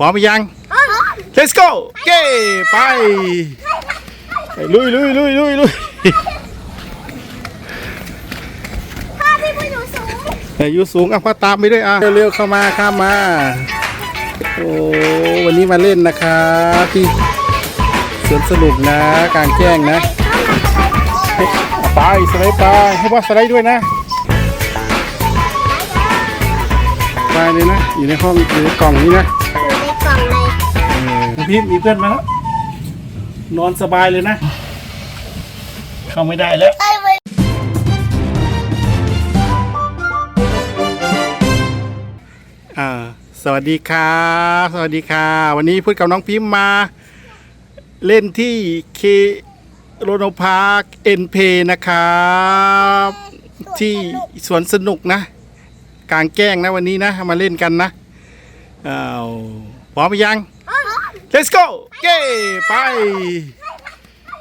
พร้อมหรือยัง let's go เก้ไปไปลุยลุยลุยลุยลุยพ่อพี่ปุ้ยหนูสูงแต่อยู่สูงอะพ่อตามไปด้วยอะเร็วๆเข้ามาข้ามมา โอ้วันนี้มาเล่นนะครับที่สวนสนุกนะกลางแจ้งนะไปสไลด์ไปให้พ่อสไลด์ด้วยนะไปเลยนะอยู่ในห้องอยู่ในกล่องนี้นะ พี่มีเพื่อนมาแล้วนอนสบายเลยนะ เข้าไม่ได้แล้วเอ้ยเว้ยอ่า สวัสดีครับสวัสดีค่ะ วันนี้พูดกับน้องพิมพ์มา เล่นที่เคโรโนพาร์คเอ็นเพนะครับ ที่สวนสนุกนะกลางแจ้งนะวันนี้นะ มาเล่นกันนะอ้าวพร้อมหรือยัง let's go เก้ไป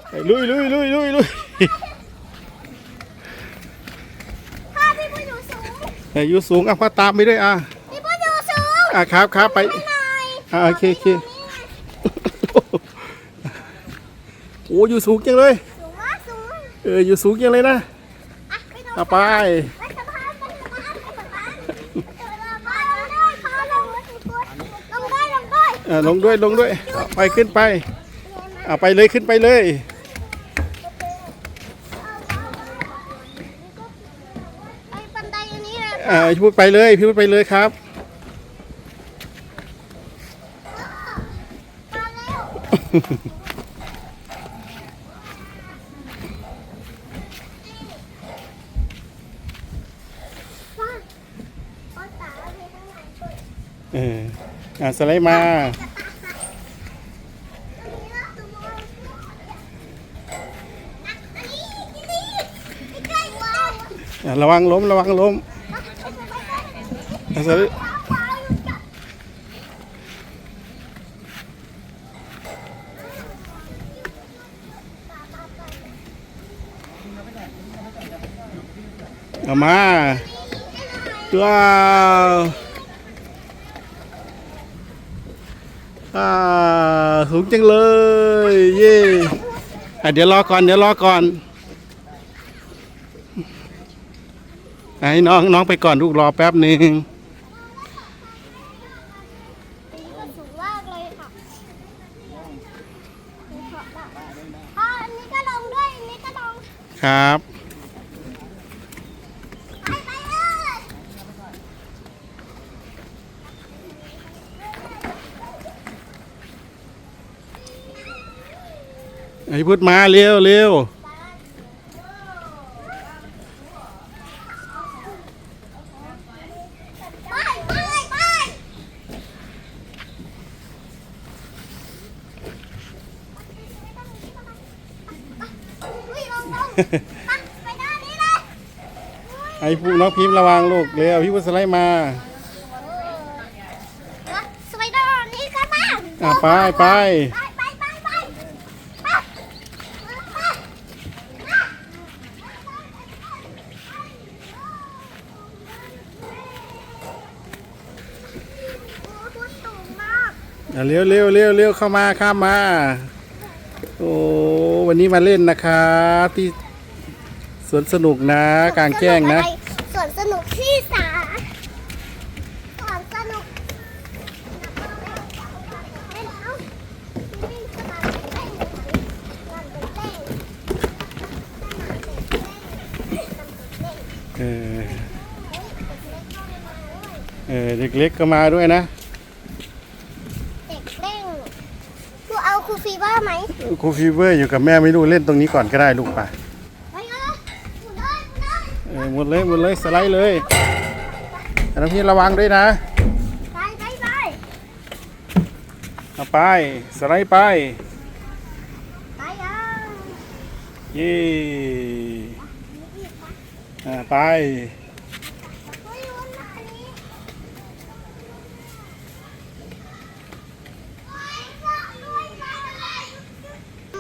ไปลุยลุยลุยลุยลุยพ่อพี่ปุ้ยหนูสูงแต่อยู่สูงอะพ่อตามไปด้วยอะพี่ปุ้ยหนูสูงอะครับครับไปหน่อยอะโอเคโอเคโอ้อยู่สูงจังเลย สูงมากสูงเอออยู่สูงจังเลยนะอะไปดูอะไป ไปสะพานไปสะพานไปสะพานเดี๋ยวเราไปได้พ่อลงลงได้ลงได้ อะลงด้วยลงด้วยอะไปขึ้นไปอะไปเลยขึ้นไปเลยไปบันไดอันนี้เลยอ่าพี่พูดไปเลยพี่พูดไปเลยครับ มาเร็วพ่อพ่อตาเอาไปข้างหลังสุดเออ อะสไลด์มาอะระวังล้มระวังล้มอะสไลด์เอามาว้าว อ่าสูงจังเลย เย่อะเดี๋ยวรอก่อน เดี๋ยวรอก่อนให้น้องน้องไปก่อนลูกรอแป๊บหนึ่งสูงมากเลยค่ะอ๋ออันนี้ก็ลงด้วยอันนี้ก็ลงครับ ไปไปเลย ไอ้พุทธมาเร็วเร็วไปไปไปอุ้ยลงลงไปไปด้านนี้เลยไอ้ผู้น้องพิมพ์ระวังลูกเร็วพี่พุทธสไลด์มาสไปเดอร์นี่ก็มาอะไปไปไปไปไปไปไปโอ้ตัวสูงมาก อะ เร็วเร็วเร็วเร็วเข้ามาข้ามมา โอ้วันนี้มาเล่นนะครับที่สวนสนุกนะกลางแจ้งนะสวนสนุกที่สาสวนสนุกเออเออเด็กเล็กก็มาด้วยนะ เด็กเล่นครูเอาครูฟีเวอร์ ไหมครูฟีเวอร์อยู่กับแม่ไม่รู้เล่นตรงนี้ก่อนก็ได้ลูกป่ะไปเลยหมุนเลยหมุนเลยเออหมดเลยหมดเลยสไลด์เลยแต่น้องพี่ระวังด้วยนะไปไปไปเอาไปสไลด์ไปไปยังเย่อ่าไป เฮ้ยวนมาอันนี้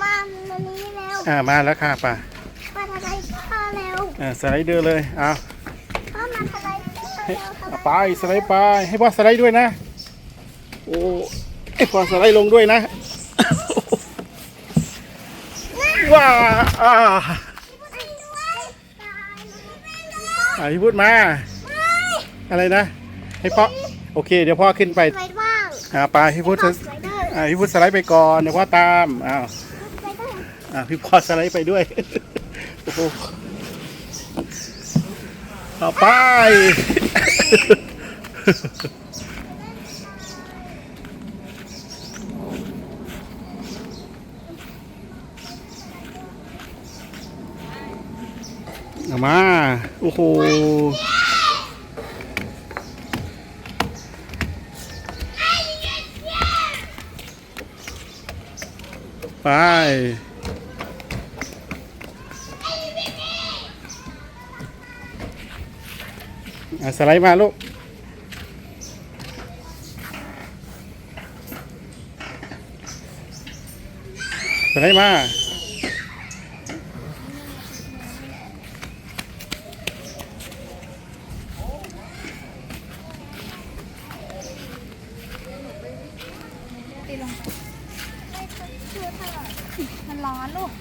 มาอันนี้แล้ว อ่ามาแล้วค่ะป่ะมาทำไมพ่อเร็วอ่าสไลเดอร์เลยเอาพ่อมาทำไมพ่อให้เร็วทำไมเอาไปสไลด์ไปให้พ่อสไลด์ด้วยนะโอ้ไอ้พอสไลด์ลงด้วยนะ ว้าอ่าอ่าพี่พูดมาอะไรนะ ให้พ่อโอเค เดี๋ยวพ่อขึ้นไปไปบ้างอ่าไปพี่พูดสไลเดอร์อ่าพี่พูดสไลด์ไปก่อนเดี๋ยวพ่อตามอ้าวสไลเด อร์อ่าพี่พอสไลด์ไปด้วย โอ้โหเอาไป เอามา โอ้โหไป อะ สไลด์มาลูกสไลด์มามันร้อนลูก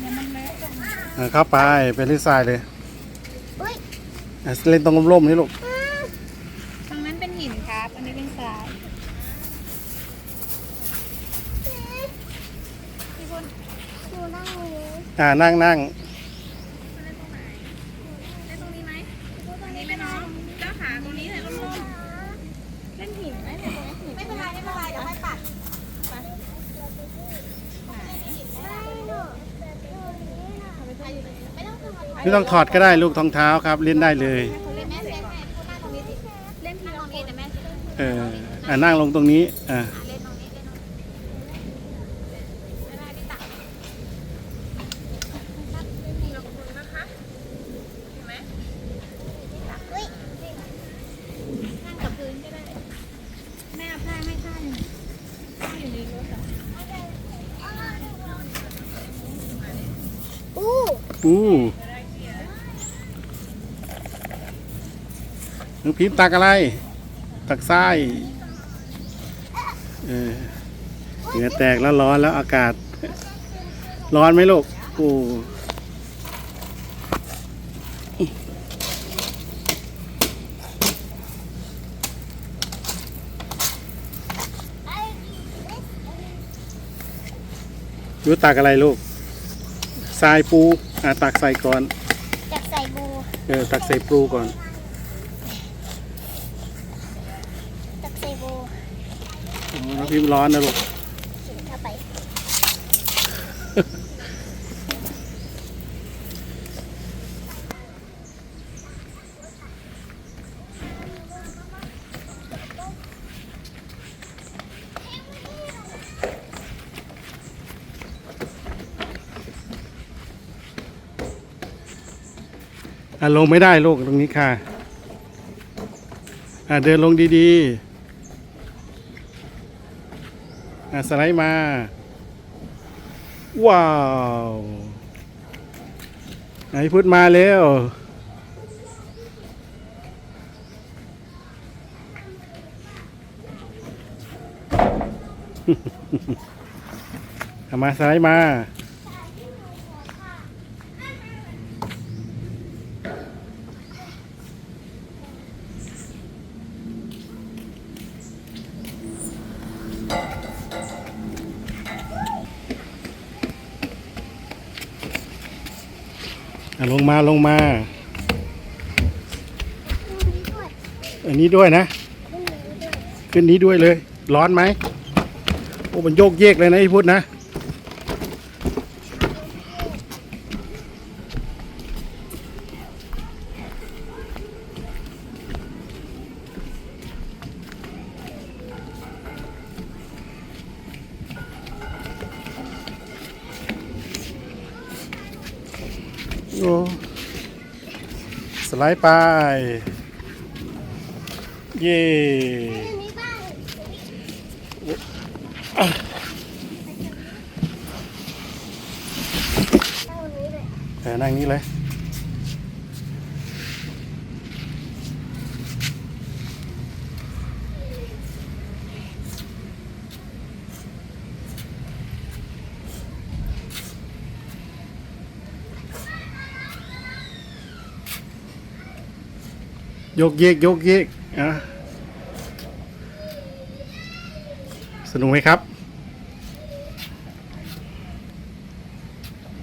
เดี๋ยวมันเลอะลงอะเข้าไปไปเล่นทรายเลยอุ้ย อะเล่นตรงร่มๆนี่ลูกอืมตรงนั้นเป็นหินครับ อันนี้เป็นทรายพี่บุญหนูนั่งนี้อ่านั่งนั่งเล่นตรงไหนเล่นตรงนี้ไหมตรงนี้ไหมน้องเจ้าขาตรงนี้เลยร่มๆเล่นหินไหมเล่นตรงนี้หินไม่เป็นไรไม่เป็นไรเดี๋ยวให้ปัดไม่ต้องถอดก็ได้ลูกทองเท้าครับ เล่นได้เลยให้เขาเล่นแม่เล่นแม่พูดนั่งตรงนี้สิเล่นที่ตรงนี้แต่แม่จะเล่นเอออ่านั่งลงตรงนี้อ่าเล่นตรงนี้เล่นตรงนี้ไม่เป็นไรพี่ตักขอบคุณ นะคะเห็นไหมอุ้ยนั่งกับพื้นก็ได้แม่เอาผ้าให้ผ้าหนึ่งผ้าอยู่ในรถเหรออู้อู้น้องพิมพ์ตักอะไร ตักทรายเออเหงื่อแตกแล้วร้อนแล้วอากาศ ร้อนไหมลูกโอ้รู้ตักอะไรลูกทรายปู อ่าตักใส่ก่อนจากใส่บูเออ ตักใส่ปูก่อน จากใส่บู โอ้น้อง พิมพ์ร้อนนะลูกถึงเข้าไปอะลงไม่ได้ลูกตรงนี้ค่ะ อะเดินลงดีๆ อะ สไลด์มา ว้าว ไหนพุดมาแล้วเอามาสไลด์มา มาลงมา อันนี้ด้วยนะ ขึ้นนี้ด้วยเลย ร้อนไหมโอ้มันโยกเยกเลยนะไอ้พุทธนะ ไลด์ไป เย่นั่งนี้เลย เออนั่งนี้เลย อ ยกเยกยกเยกอะสนุกไหมครับ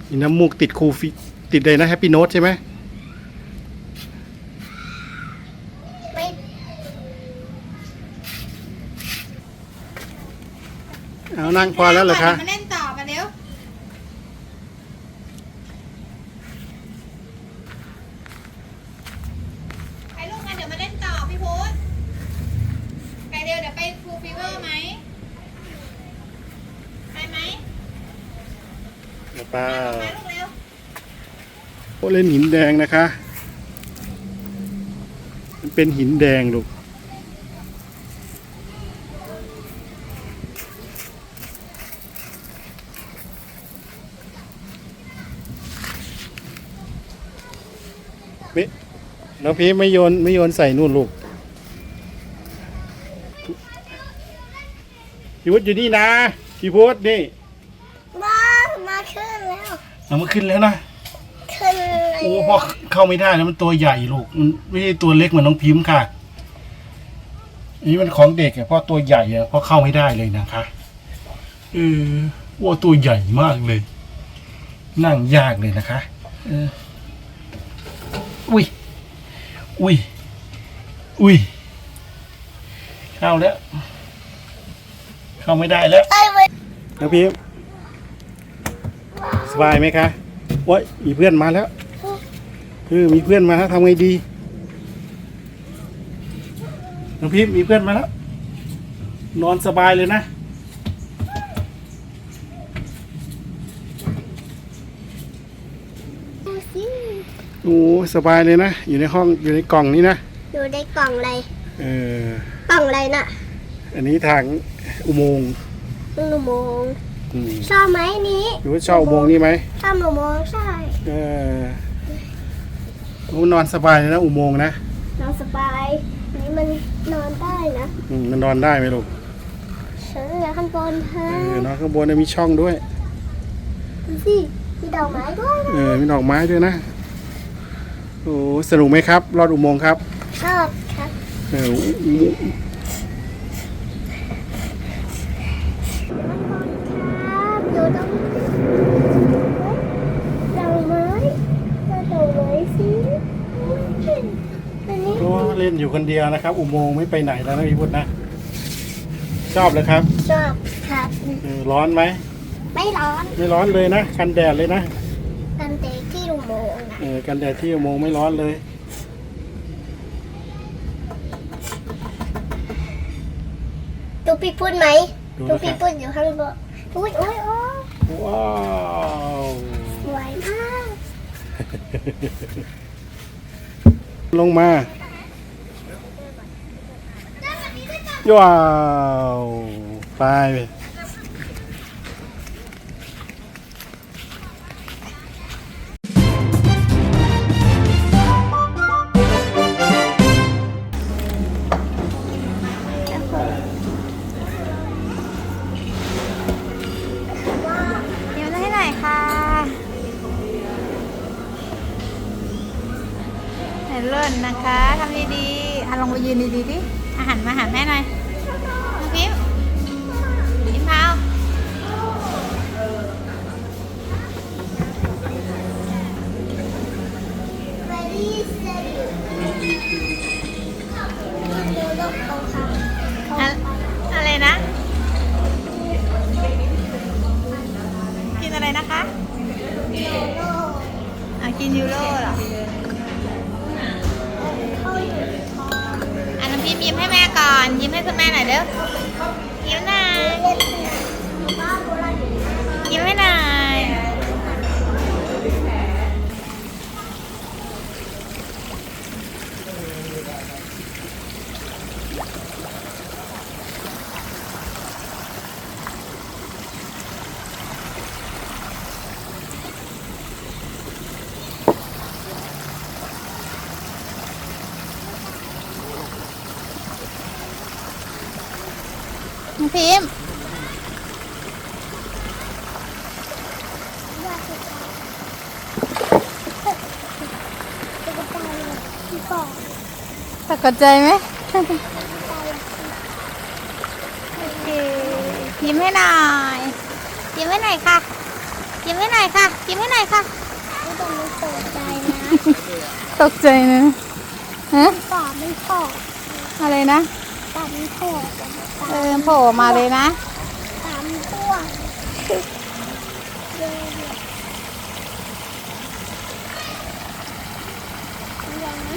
มีน้ำมูกติดคูฟิติดเลยนะแฮปปี้โน e ใช่ไหมไม่เอานั่งพอแล้วเหรอคะ มาเล่นต่อมาเร็วไปลูกมาเดี๋ยวมาเล่นต่อพี่พุธไปเร็วเดี๋ยวไปฟูลฟีเวอร์ไหมไปไหม ป้ามาลูกเร็วโอเล่นหินแดงนะคะ มันเป็นหินแดงลูกไม่น้องพีไม่โยนไม่โยนใส่นู่นลูกพี่พุทธอยู่นี่นะพี่พุทธนี่ ขึ้นแล้วเอามาขึ้นแล้วนะ ขึ้นเลยโอ้พ่อเข้าไม่ได้นะมันตัวใหญ่ลูกมันไม่ใช่ตัวเล็กเหมือนน้องพิมพ์ค่ะอันนี้มันของเด็กอะพ่อตัวใหญ่อะพ่อเข้าไม่ได้เลยนะคะเออว่าตัวใหญ่มากเลย นั่งยากเลยนะคะเอออุ้ยอุ้ยอุ้ยเข้าแล้ว เข้าไม่ได้แล้ว ไอ้ไว้น้องพิมพ์ สบายไหมคะว้ยมีเพื่อนมาแล้วเออมีเพื่อนมาแล้วทำไงดีน้องพิมพ์มีเพื่อนมาแล้ว นอนสบายเลยนะ ดูสิโอ้สบายเลยนะ อยู่ในห้องอยู่ในกล่องนี้นะอยู่ในกล่องอะไร เออ กล่องอะไรน่ะ อันนี้ทางอุโมงค์ อุโมงค์ อืมชอบไหมนี้หรือว่าชอบอุโมงค์นี้ไหมชอบอุโมงค์ใช่เออโอ้นอนสบายเลยนะอุโมงค์นะนอนสบายนี่มันนอนได้นะอืมมันนอนได้ไหมลูกฉันเหลือข้างบนเธเอออนอนข้างบนนะมีช่องด้วย ดูสิมีดอกไม้ด้วยนะเออมีดอกไม้ด้วยนะโอ้สนุกไหมครับ รอดอุโมงค์ครับชอบครับเอออุโมงค์ ครับอยู่ตรงดอกไม้ดอกไม้สิอันนี้ โอ้เล่นอยู่คนเดียวนะครับ อุโมงค์ไม่ไปไหนแล้วนะพี่พุทธนะ ชอบเลยครับชอบครับเออร้อนไหมไม่ร้อนไม่ร้อนเลยนะกันแดดเลยนะกันเตะที่อุโมงค์นะเออกันแดดที่อุโมงค์ไม่ร้อนเลย ดูพี่พูดไหมดูดูนะคพี่รับพูดอยู่ข้างบนอุ้ยอุ้ยโอ้ยว้าวสวยมากลงมา ว้าวไปเดี๋ยวให้หน่อยค่ะเห็นเลิศนะคะทำดีๆอะลองไปยืนดีๆดิอาหารมาหาแม่หน่อย อาคำอะอะไรนะ กินอะไรนะคะโลกอะกินยูโรเหรอเข้าอยู่ในท้องอะน้องพิมพ์ยิ้มให้แม่ก่อน ยิ้มให้คุณแม่หน่อยเด้อยิ้มหน่อย พิมพ์ตุ๊กตาเลยที่กล่องตกใจไหมโอเคยิ้มให้หน่อยยิ้มให้หน่อยค่ะยิ้มให้หน่อยค่ะยิ้มให้หน่อยค่ะไม่ต้องรู้ตกใจนะตกใจนะฮะปากมันโผล่อะไรนะปากมันโผล่ เออโผล่มาเลยนะ